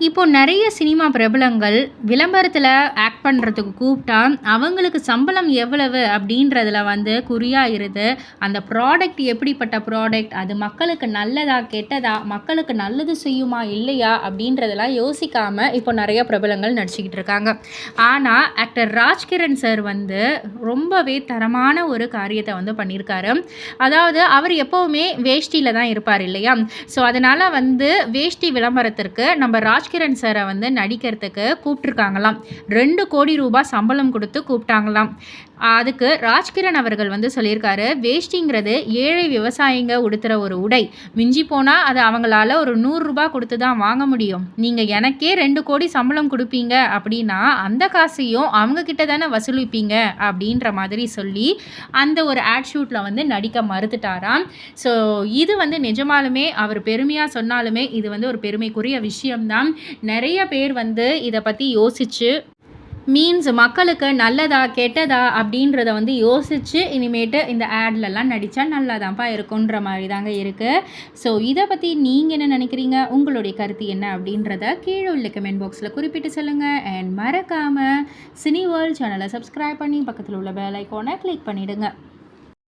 இப்போ நிறைய சினிமா பிரபலங்கள் விளம்பரத்தில் ஆக்ட் பண்ணுறதுக்கு கூப்பிட்டா அவங்களுக்கு சம்பளம் எவ்வளவு அப்படின்றதுல வந்து குறியாக அந்த ப்ராடக்ட் எப்படிப்பட்ட ப்ராடக்ட் அது மக்களுக்கு நல்லதா கெட்டதா? மக்களுக்கு நல்லது செய்யுமா இல்லையா? அப்படின்றதெல்லாம் யோசிக்காமல் இப்போ நிறைய பிரபலங்கள் நடிச்சுக்கிட்டு இருக்காங்க. ஆனால் ஆக்டர் ராஜ்கிரண் சார் வந்து ரொம்பவே தரமான ஒரு காரியத்தை வந்து பண்ணியிருக்காரு. அதாவது அவர் எப்போவுமே வேஷ்டியில் தான் இருப்பார் இல்லையா? ஸோ அதனால் வந்து வேஷ்டி விளம்பரத்திற்கு நம்ம ராஜ் ராஜ்கிரண் சாரை வந்து நடிக்கிறதுக்கு கூப்பிட்ருக்காங்களாம் ரெண்டு கோடி ரூபாய் சம்பளம் கொடுத்து கூப்பிட்டாங்களாம். அதுக்கு ராஜ்கிரண் அவர்கள் வந்து சொல்லியிருக்காரு வேஷ்டிங்கிறது ஏழை விவசாயிங்க உடுத்துகிற ஒரு உடை. மிஞ்சி போனால் அது அவங்களால ஒரு நூறுரூபா கொடுத்து தான் வாங்க முடியும். நீங்கள் எனக்கே ரெண்டு கோடி சம்பளம் கொடுப்பீங்க அப்படின்னா அந்த காசையும் அவங்க கிட்ட தானே வசூலிப்பீங்க? அப்படின்ற மாதிரி சொல்லி அந்த ஒரு ஆட் ஷூட்டில் வந்து நடிக்க மறுத்துட்டாராம். ஸோ இது வந்து நிஜமாலுமே அவர் பெருமையாக சொன்னாலுமே இது வந்து ஒரு பெருமைக்குரிய விஷயம்தான். நிறைய பேர் வந்து இதை பற்றி யோசித்து மீன்ஸ் மக்களுக்கு நல்லதா கெட்டதா அப்படின்றத வந்து யோசித்து இனிமேட்டு இந்த ஆட்லலாம் நடித்தா நல்லாதான்ப்பா இருக்குன்ற மாதிரி தாங்க இருக்குது ஸோ இதை பற்றி நீங்கள் என்ன நினைக்கிறீங்க? உங்களுடைய கருத்து என்ன அப்படின்றத கீழே உள்ள கமெண்ட் பாக்ஸில் குறிப்பிட்டு சொல்லுங்கள் அண்ட் மறக்காமல் சினி வேர்ல்ட் சேனலை சப்ஸ்கிரைப் பண்ணி பக்கத்தில் உள்ள பெல் ஐக்கானை கிளிக் பண்ணிவிடுங்க